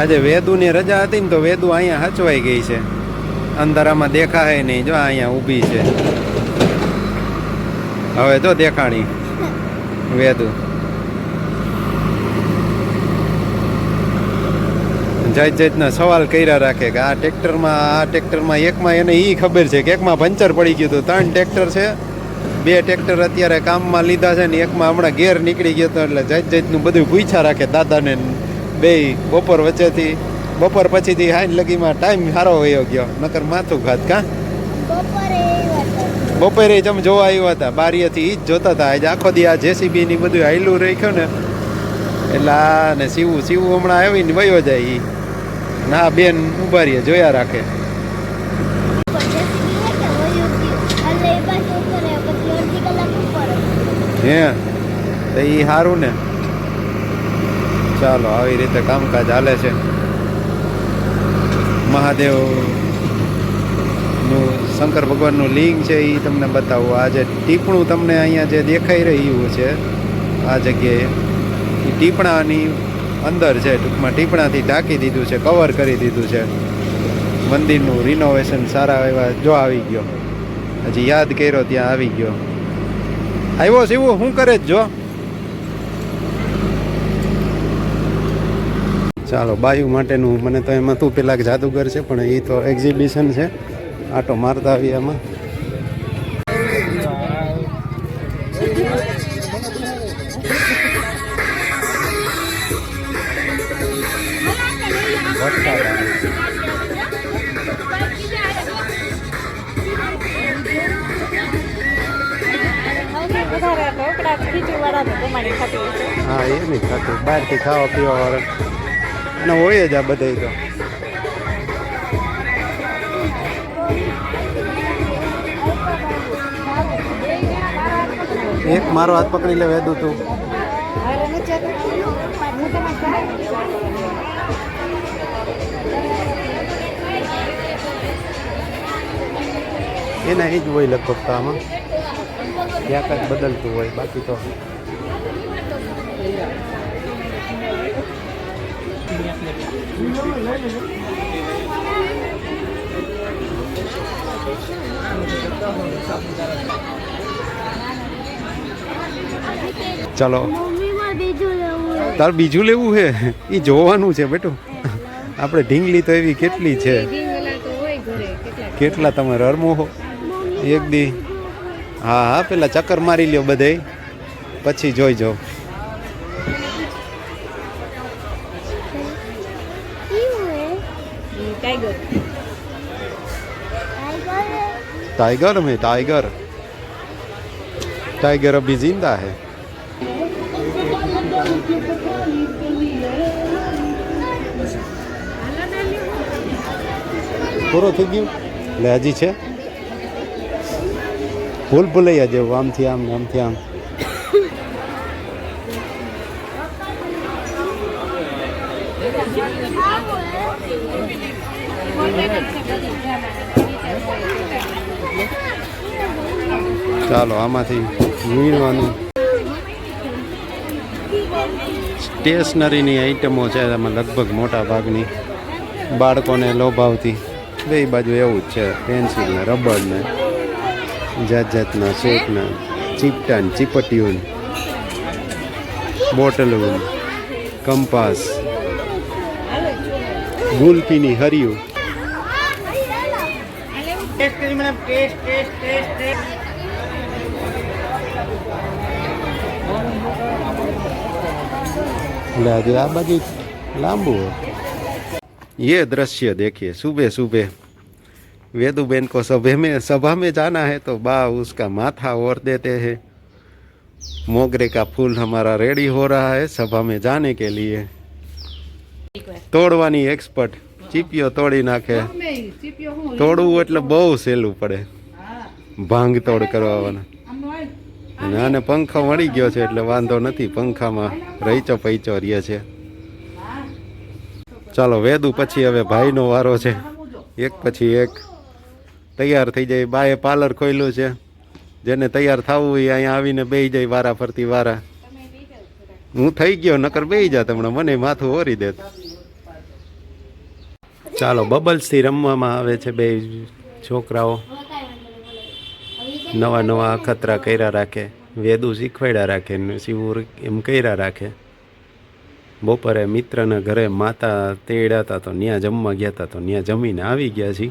આજે વેદુની રજા હતી ને તો વેદુ અહીંયા હચવાઈ ગઈ છે. અંધારામાં દેખાય નહીં. જો અહીંયા ઊભી છે. હવે જો દેખાણી. વેદુ. જાત જાતના સવાલ કર્યા રાખે કે આ ટ્રેક્ટરમાં આ ટ્રેક્ટરમાં એકમાં એને એ ખબર છે કે એકમાં પંચર પડી ગયું હતું. ત્રણ ટ્રેક્ટર છે. બે ટ્રેક્ટર અત્યારે કામમાં લીધા છે ને એકમાં હમણાં ગેર નીકળી ગયો હતો એટલે જાત જાતનું બધું પૂછ્યા રાખે દાદાને. બે બપોર વચ્ચેથી બપોર પછીથી હાઈન લગીમાં ટાઈમ સારો વયો ગયો. નકર માથું ખાત કા? બપોરે જ જમ જોવા આવ્યા હતા. બારીએથી એ જ જોતા હતા. આજે આખો દી આ જેસીબી ની બધું હાયલું રાખ્યું ને. એટલે આ ને સીવું સીવું હમણાં આવીને વયો જાય એ ના બેન ઊભા રહીએ જોયા રાખે. હે એટલે એ સારું ઉપર આવ્યો પછી અડધી કલાક ઉપર હતો. હે તો ઈ સારું ને ચાલો, આવી રીતે કામકાજ હાલે છે. મહાદેવનું શંકર ભગવાનનું લિંગ છે એ તમને બતાવું. આ જે ટીપણું તમને અહીંયા જે દેખાઈ રહ્યું છે, આ જગ્યાએ એ ટીપણાની અંદર છે, ટૂંકમાં ટીપણાથી ઢાંકી દીધું છે કવર કરી દીધું છે. મંદિરનું રિનોવેશન સારા એવા જો આવી ગયો. હજી યાદ કર્યો, ત્યાં આવી ગયો. આવ્યો શિવું, શું કરે જ જો? ચાલો બાયુ માટેનું મને તો એમાં તું પેલા જાદુગર છે પણ એ તો એક્ઝિબિશન છે. આટો મારતા આવી આમાં. છે. હા એ નહીં ખાતું. બહારથી ખાવા પીવા વાળા અને હોય જ આ બધા તો એક મારો હાથ પકડી લે, વેદું તું. એના એ જ હોય લગભગ તો આમાં ક્યાંક જ બદલતું હોય, બાકી તો ચાલો. તાર બીજું લેવું છે? એ જોવાનું છે બેટું. આપણે ઢીંગલી તો એવી કેટલી છે? કેટલા તમે રમો હો એક દી. હા હા પેલા ચક્કર મારી લ્યો બધે પછી જોઈ જાઓ. ટાઈગર ટાઈગર હે? टाइगर में टाइगर टाइगर अभी जिंदा है પૂરો થઈ ગયું એટલે હજી છે ભૂલ ભૂલૈયા જેવું આમથી આમ ને આમથી આમ ચાલો, આમાંથી વીણવાનું સ્ટેશનરીની આઈટમો છે, એમાં લગભગ મોટા ભાગની બાળકોને લોભાવતી. બે બાજુ એવું જ છે પેન્સિલ ને જાત જાતના શેકના ચીપટા ને ચીપટીઓ બોટલો કંપાસ ગુલપીની હરિયું. એટલે આજે આ બાજુ લાંબુ है ये दृश्य देखिए सुबह सुबह वेदुबेन को सभा में सभा में जाना है तो बा उसका माथा ओर देते हैं मोगरे का फूल हमारा रेडी हो रहा है सभा में जाने के लिए તોડવાની એક્સપર્ટ ચીપિયો તોડી નાખે. તોડવું એટલે બહુ સહેલું પડે. ભાંગ તોડ કરવાના અને પંખો મળી ગયો છે એટલે વાંધો નથી. પંખામાં રહીચો પૈચો રહે છે. ચાલો વેદુ પછી હવે ભાઈનો વારો છે. એક પછી એક. તૈયાર થઈ જાય. બાએ પાર્લર ખોલ્યું છે. જેને તૈયાર થવું હોય અહીંયા આવીને બેહી જાય વારા ફરતી વારા. હું થઈ ગયો નકર બેહી જાત હમણાં મને માથું ઓરી દેત. ચાલો, બબલ્સથી રમવામાં આવે છે બે છોકરાઓ. નવા નવા અખતરા કર્યા રાખે, વેદું શીખવાડ્યા રાખે, શિવું એમ કર્યા રાખે. બપોરે મિત્રના ઘરે માતા તેડ્યા હતા તો ત્યાં જમવા ગયા હતા તો ત્યાં જમીને આવી ગયા છીએ.